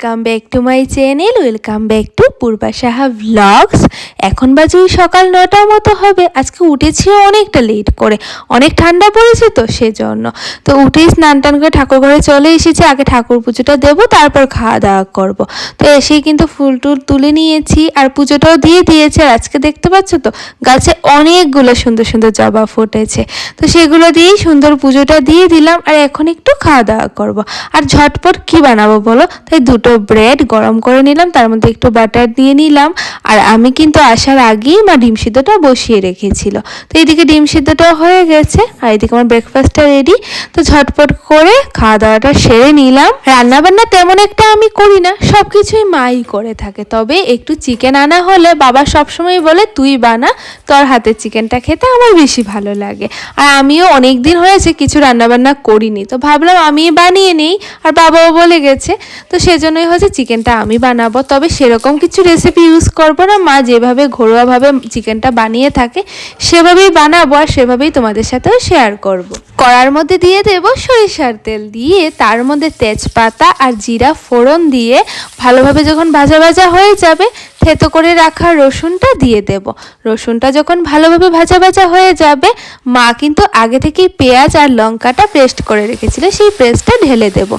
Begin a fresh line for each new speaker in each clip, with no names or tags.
Welcome back to my channel welcome back to Purba Saha vlogs এখন বাজে ওই সকাল নটার মতো হবে। আজকে উঠেছি অনেকটা লেট করে। অনেক ঠান্ডা পড়েছে তো সেজন্য। তো উঠেই স্নান টান করে ঠাকুর ঘরে চলে এসেছি। আগে ঠাকুর পুজোটা দেবো, তারপর খাওয়া দাওয়া করব। তো এসেই কিন্তু ফুল টুল তুলে নিয়েছি আর পুজোটাও দিয়ে দিয়েছে। আর আজকে দেখতে পাচ্ছ তো, গাছে অনেকগুলো সুন্দর সুন্দর জবা ফুটেছে। তো সেগুলো দিয়েই সুন্দর পুজোটা দিয়ে দিলাম। আর এখন একটু খাওয়া দাওয়া করব। আর ঝটপট কি বানাবো বলো? তাই দুটো ব্রেড গরম করে নিলাম, তার মধ্যে একটু বাটার দিয়ে নিলাম। আর আমি কিন্তু আসার আগেই মা ডিম সিদ্ধটা বসিয়ে রেখেছিল। তো এইদিকে ডিম সিদ্ধটাও হয়ে গেছে, আর এদিকে আমার ব্রেকফাস্টটা রেডি তো ঝটপট করে খাওয়া দাওয়াটা সেরে নিলাম। রান্নাবান্না তেমন একটা আমি করি না সব কিছুই মাই করে থাকে। তবে একটু চিকেন আনা হলে বাবা সবসময় বলে, তুই বানা, তোর হাতের চিকেনটা খেতে আমার বেশি ভালো লাগে। আর আমিও অনেক দিন হয়েছে কিছু রান্নাবান্না করিনি। তো ভাবলাম আমি বানিয়ে নিই, আর বাবাও বলে গেছে। তো সেজন্যই হচ্ছে চিকেনটা আমি বানাবো, তবে সেরকম কিছু রেসিপি ইউজ করব না মা যেভাবে ঘরোয়াভাবে চিকেনটা বানিয়ে থাকে, সেভাবেই বানাবো আর সেভাবেই তোমাদের সাথেও শেয়ার করব। কড়ার মধ্যে দিয়ে দেব সরিষার তেল দিয়ে, তার মধ্যে তেজপাতা আর জিরা ফোড়ন দিয়ে, ভালোভাবে যখন ভাজা ভাজা হয়ে যাবে থেতো করে রাখা রসুনটা দিয়ে দেব। রসুনটা যখন ভালোভাবে ভাজা ভাজা হয়ে যাবে, মা কিন্তু আগে থেকেই পেঁয়াজ আর লঙ্কাটা পেস্ট করে রেখেছিল, সেই পেস্টটা ঢেলে দেব।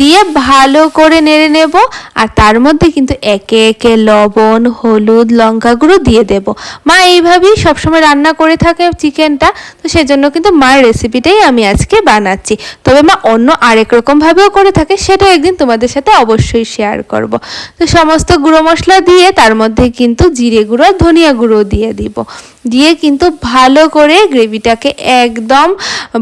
দিয়ে ভালো করে নেড়ে নেব আর তার মধ্যে কিন্তু একে একে লবণ, হলুদ, লঙ্কা গুঁড়ো দিয়ে দেব। মা এইভাবেই সবসময় রান্না করে থাকে চিকেনটা, তো সেজন্য কিন্তু মার রেসিপিটাই আমি আজকে বানাচ্ছি। তবে মা অন্য আরেক রকমভাবেও করে থাকে, সেটাও একদিন তোমাদের সাথে অবশ্যই শেয়ার করব। তো সমস্ত গুঁড়ো মশলা দিয়ে তার মধ্যে কিন্তু জিরে গুঁড়ো ধনিয়া গুঁড়ো দিয়ে দিব। দিয়ে কিন্তু ভালো করে গ্রেভিটাকে একদম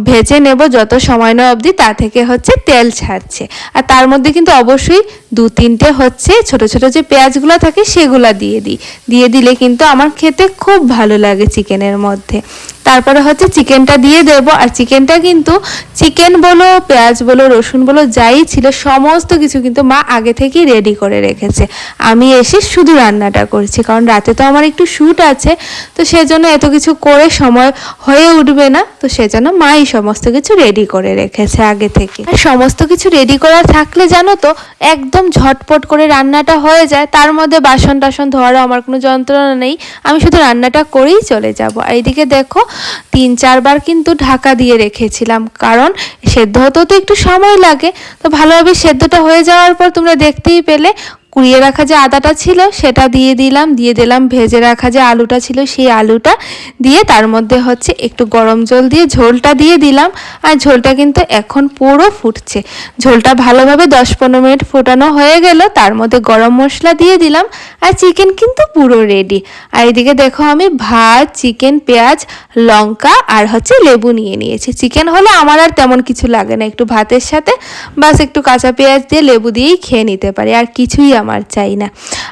ভেজে নেব যত সময় না অবধি, তা থেকে হচ্ছে তেল ছাড়ছে। আর তার মধ্যে কিন্তু অবশ্যই দু তিনটে হচ্ছে ছোট ছোট যে পেঁয়াজগুলো থাকে সেগুলো দিয়ে দিই। দিয়ে দিলে কিন্তু আমার খেতে খুব ভালো লাগে চিকেনের মধ্যে। তারপরে হচ্ছে চিকেনটা দিয়ে দেব। আর চিকেনটা কিন্তু চিকেন বলো, পেঁয়াজ বলো, রসুন বলো, যাই ছিল, সমস্ত কিছু কিন্তু মা আগে থেকেই রেডি করে রেখেছে। আমি এসে শুধু রান্নাটা করছি, কারণ রাতে তো আমার একটু শ্যুট আছে, তো সেজন্য এত কিছু করে সময় হয়ে উঠবে না, তো সেজন্য মাই সমস্ত কিছু রেডি করে রেখেছে আগে থেকে। আর সমস্ত কিছু রেডি করা থাকলে জানো তো, একদম ঝটপট করে রান্নাটা হয়ে যায়, তার মধ্যে বাসন টাসন ধোয়ারও আমার কোনো যন্ত্রণা নেই, আমি শুধু রান্নাটা করেই চলে যাব। আর এইদিকে দেখো, তিন চারবার কিন্তু ঢাকা দিয়ে রেখেছিলাম, কারণ সেদ্ধ হতেও তো একটু সময় লাগে, তো ভালোভাবে সেদ্ধটা হয়ে যাওয়ার পর তোমরা দেখতেই পেলে কুড়িয়ে রাখা যে আদাটা ছিল, সেটা দিয়ে দিলাম। দিয়ে দিলাম, ভেজে রাখা যে আলুটা ছিল, সেই আলুটা দিয়ে তার মধ্যে হচ্ছে একটু গরম জল দিয়ে ঝোলটা দিয়ে দিলাম। আর ঝোলটা কিন্তু এখন পুরো ফুটছে। ঝোলটা ভালোভাবে দশ পনেরো মিনিট ফোটানো হয়ে গেল। তার মধ্যে গরম মশলা দিয়ে দিলাম। আর চিকেন কিন্তু পুরো রেডি আর এদিকে দেখো আমি ভাত, চিকেন, পেঁয়াজ, লঙ্কা আর হচ্ছে লেবু নিয়ে নিয়েছি। চিকেন হলে আমার আর তেমন কিছু লাগে না, একটু ভাতের সাথে। বাস একটু কাঁচা পেঁয়াজ দিয়ে লেবু দিয়েই খেয়ে নিতে পারি। আর কিছুই আমার চাই না।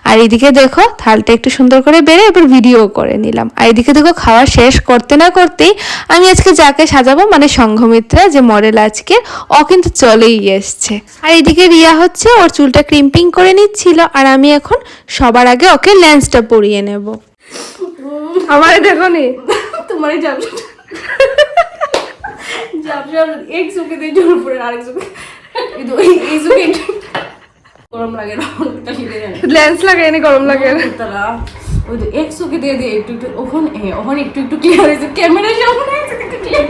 আর এদিকে দেখো থালটা একটু সুন্দর করে বেড়ে এবার ভিডিও করে নিলাম। আর এদিকে দেখো খাওয়া শেষ করতে না করতেই আমি আজকে যাকে সাজাবো মানে সংঘমিত্রা যে মডেল আজকে ও কিন্তু চলেই এসছে। আর এদিকে রিয়া হচ্ছে ওর চুলটা ক্রিম্পিং করে নিচ্ছিল আর আমি এখন সবার আগে ওকে লেন্সটা পরিয়ে নেব। আমার দেখো নি?
তোমারই জাপ এক চোখে দিয়ে জোর পড়ে আরেক চোখে। এই এই চোখে গরম লাগে লেন্স লাগে জানে
গরম লাগে।
তারা ওই তো এক চোখে দিয়ে দিয়ে একটু একটু ওখানে ওখানে একটু একটু ক্লিয়ার হয়েছে। ক্যামেরার সামনে একটু ক্লিয়ার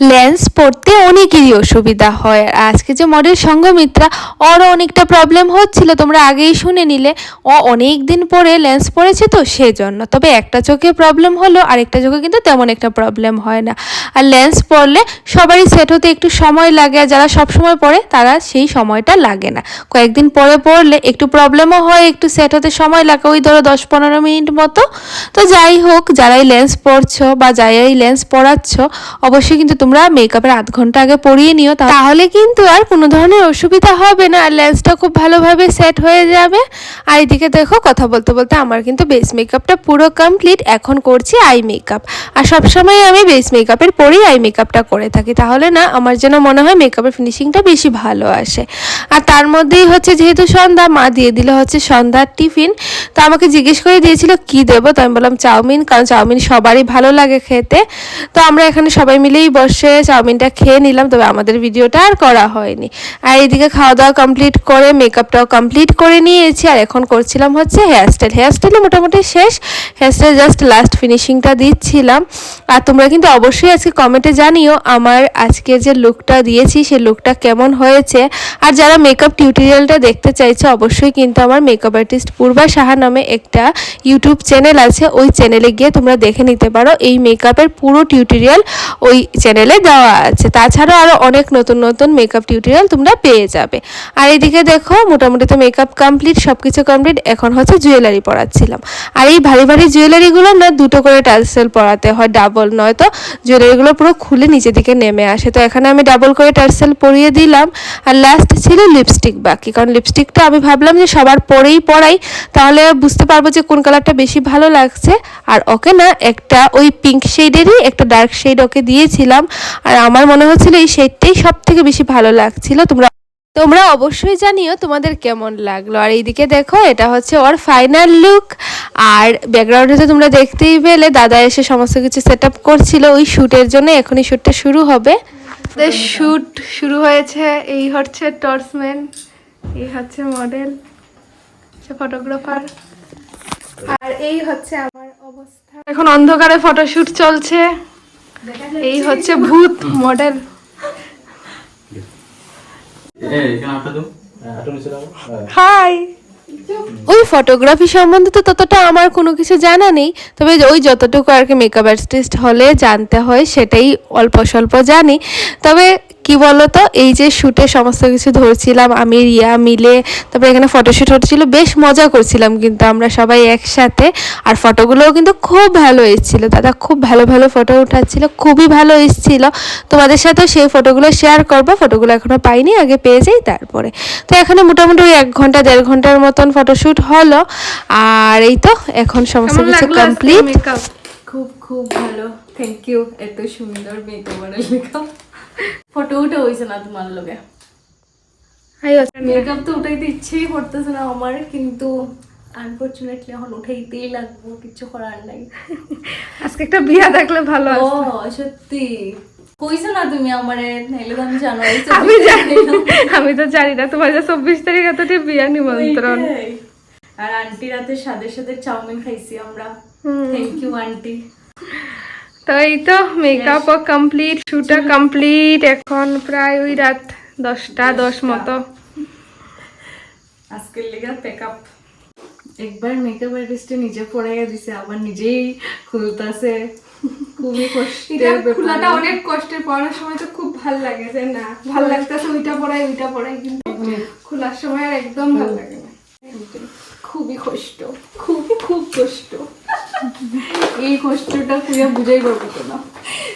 লেন্স পড়তে অনেকেরই অসুবিধা হয়। আর আজকে যে মডেল সঙ্গমিত্রা, ওরও অনেকটা প্রবলেম হচ্ছিল। তোমরা আগেই শুনে নিলে, ও অনেক দিন পরে লেন্স পড়েছে তো সেজন্য। তবে একটা চোখে প্রবলেম হলো, আরেকটা চোখে কিন্তু তেমন একটা প্রবলেম হয় না। আর লেন্স পরলে সবারই সেট হতে একটু সময় লাগে, আর যারা সব সময় পড়ে তারা সেই সময়টা লাগে না। কয়েকদিন পরে পড়লে একটু প্রবলেমও হয়, একটু সেট হতে সময় লাগে, ওই ধরো দশ পনেরো মিনিট মতো। তো যাই হোক, যারাই লেন্স পরছো বা যারাই লেন্স পরাচ্ছ, অবশ্যই কিন্তু তোমরা মেকআপের আধ ঘণ্টা আগে পরিয়ে নিও তাহলে কিন্তু আর কোনো ধরনের অসুবিধা হবে না। আর লেন্সটা খুব ভালোভাবে সেট হয়ে যাবে। আর এদিকে দেখো, কথা বলতে বলতে আমার কিন্তু বেস মেকআপটা পুরো কমপ্লিট এখন করছি আই মেকআপ আর সবসময় আমি বেস মেকআপের পরেই আই মেকআপটা করে থাকি। তাহলে না, আমার যেন মনে হয় মেকআপের ফিনিশিংটা বেশি ভালো আসে। আর তার মধ্যেই হচ্ছে যেহেতু সন্ধ্যা, মা দিয়ে দিল হচ্ছে সন্ধ্যার টিফিন। তো আমাকে জিজ্ঞেস করে দিয়েছিল, কি দেবো? তো আমি বললাম, চাউমিন। কারণ চাউমিন সবারই ভালো লাগে খেতে। তো আমরা এখানে সবাই মিলেই বসে চাউমিনটা খেয়ে নিলাম, তবে আমাদের ভিডিওটা আর করা হয়নি। আর এদিকে খাওয়া দাওয়া কমপ্লিট করে মেকআপটাও কমপ্লিট করে নিয়েছি। আর এখন করছিলাম হচ্ছে হেয়ারস্টাইল হেয়ারস্টাইলে মোটামুটি শেষ। হেয়ারস্টাইল জাস্ট লাস্ট ফিনিশিংটা দিচ্ছিলাম। আর তোমরা কিন্তু অবশ্যই আজকে কমেন্টে জানিও আমার আজকে যে লুকটা দিয়েছি সেই লুকটা কেমন হয়েছে। আর যারা মেকআপ টিউটোরিয়ালটা দেখতে চাইছে, অবশ্যই কিন্তু আমার মেকআপ আর্টিস্ট পূর্বা সাহা নামে একটা ইউটিউব চ্যানেল আছে। ওই চ্যানেলে গিয়ে তোমরা দেখে নিতে পারো। এই মেকআপের পুরো টিউটোরিয়াল ওই চ্যানেলে দেওয়া আছে। তাছাড়াও আরও অনেক নতুন নতুন মেকআপ টিউটোরিয়াল তোমরা পেয়ে যাবে। আর এদিকে দেখো, মোটামুটি তো মেকআপ কমপ্লিট সব কিছু কমপ্লিট এখন হচ্ছে জুয়েলারি পরাচ্ছিলাম। আর এই ভারী ভারী জুয়েলারিগুলো না দুটো করে টার্সেল পরাতে হয় ডাবল নয় তো। জুয়েলারিগুলো পুরো খুলে নিচে দিকে নেমে আসে। তো এখানে আমি ডাবল করে টার্সেল পরিয়ে দিলাম। আর লাস্ট ছিল লিপস্টিক বাকি। কারণ লিপস্টিকটা আমি ভাবলাম যে সবার পরেই পরাই, তাহলে বুঝতে পারব যে কোন কালারটা বেশি ভালো লাগছে। আর ওকে না একটা ওই পিঙ্ক শেডেরই একটা ডার্ক শেড ওকে দিয়েছিলাম। আর আমার মনে হচ্ছিল এই শেডটাই সব থেকে বেশি ভালো লাগছিল। তোমরা তোমরা অবশ্যই জানিও তোমাদের কেমন লাগল। আর এইদিকে দেখো, এটা হচ্ছে ওর ফাইনাল লুক আর ব্যাকগ্রাউন্ডে তো তোমরা দেখতেই পেলে, দাদা এসে সমস্ত কিছু সেট আপ করছিল ওই শ্যুটের জন্য। এখনই শ্যুটটা শুরু হবে। শ্যুট শুরু হয়েছে, এই হচ্ছে টর্চম্যান এই হচ্ছে মডেল ফটোগ্রাফার আর এই হচ্ছে আমার অবস্থা। এখন অন্ধকারে ফটোশ্যুট চলছে। এই হচ্ছে ভূত মডেল। হাই। ওই ফটোগ্রাফি সম্বন্ধে তো ততটা আমার কোনো কিছু জানা নেই তবে ওই যতটুকু আর কি মেকআপ আর্টিস্ট হলে জানতে হয় সেটাই অল্প স্বল্প জানি। তবে কি বলতো? এই যে শ্যুটে সমস্ত কিছু ধরছিলাম আমি রিয়া মিলে তারপরে এখানে ফটোশ্যুট হচ্ছিল বেশ মজা করছিলাম কিন্তু আমরা সবাই একসাথে। আর ফটোগুলোও কিন্তু খুব ভালো এসেছিল। দাদা খুব ভালো ভালো ফটো উঠাচ্ছিল খুবই ভালো এসেছিল। তোমাদের সাথেও সেই ফটোগুলো শেয়ার করব। ফটোগুলো এখনও পাইনি আগে পেয়ে যাই তারপরে। তো এখানে মোটামুটি ওই এক ঘণ্টা দেড় ঘণ্টার মতন ফটোশ্যুট হলো। আর এই তো এখন সমস্ত কিছু কমপ্লিট
খুব খুব ভালো। থ্যাংক ইউ এত সুন্দর মেকআপ ফটো উঠে হয়েছে না তোমার লগে? মেকআপ তো উঠাইতে ইচ্ছেই করতেছে না আমার কিন্তু আনফর্চুনেটলি এখন উঠাইতেই লাগবো কিছু করার নাই।
আজকে একটা বিয়া দেখলে ভালো
ও সত্যি। কইছো না তুমি আমারে? নাইলে আমি
আমি জানি আমি তো জানি না তোমার যে চব্বিশ তারিখ এতটি বিয়া নিমন্ত্রণ।
আর আন্টি রাতে সাথে সাথে চাউমিন খাইছি আমরা। Thank you aunty.
তো এই তো মেকআপ কমপ্লিট শুটও কমপ্লিট এখন প্রায় ওই রাত দশটা দশ মতো।
আজকের লেগে পেকআপ একবার মেকআপ আর্টিস্টে নিজে পড়াইয়া দিছে আবার নিজেই খুলতাছে। খুবই কষ্টের ব্যাপার।
খোলাটা অনেক কষ্টের পড়ার সময় তো খুব ভালো লাগে যে না? ভালো লাগতেছে ওইটা পড়াই ওইটা পড়াই কিন্তু খোলার সময় আর একদম ভালো লাগে না।
খুবই কষ্ট খুব খুব কষ্ট। এই কষ্টটা খুঁজে বুঝাই পারব তো না।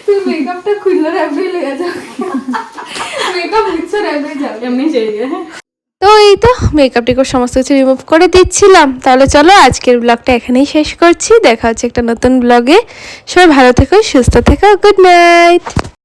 তুই মেকআপটা খুললে র্যাবে লেগে যাও মেকআপ নিচ্ছ র্যাবে যাও
এমনি চাই
তো এই তো মেকআপ টেকআপ সমস্ত কিছু রিমুভ করে দিচ্ছিলাম। তাহলে চলো আজকের ব্লগটা এখানেই শেষ করছি। দেখা হচ্ছে একটা নতুন ব্লগে সবাই ভালো থেকো সুস্থ থেকো গুড নাইট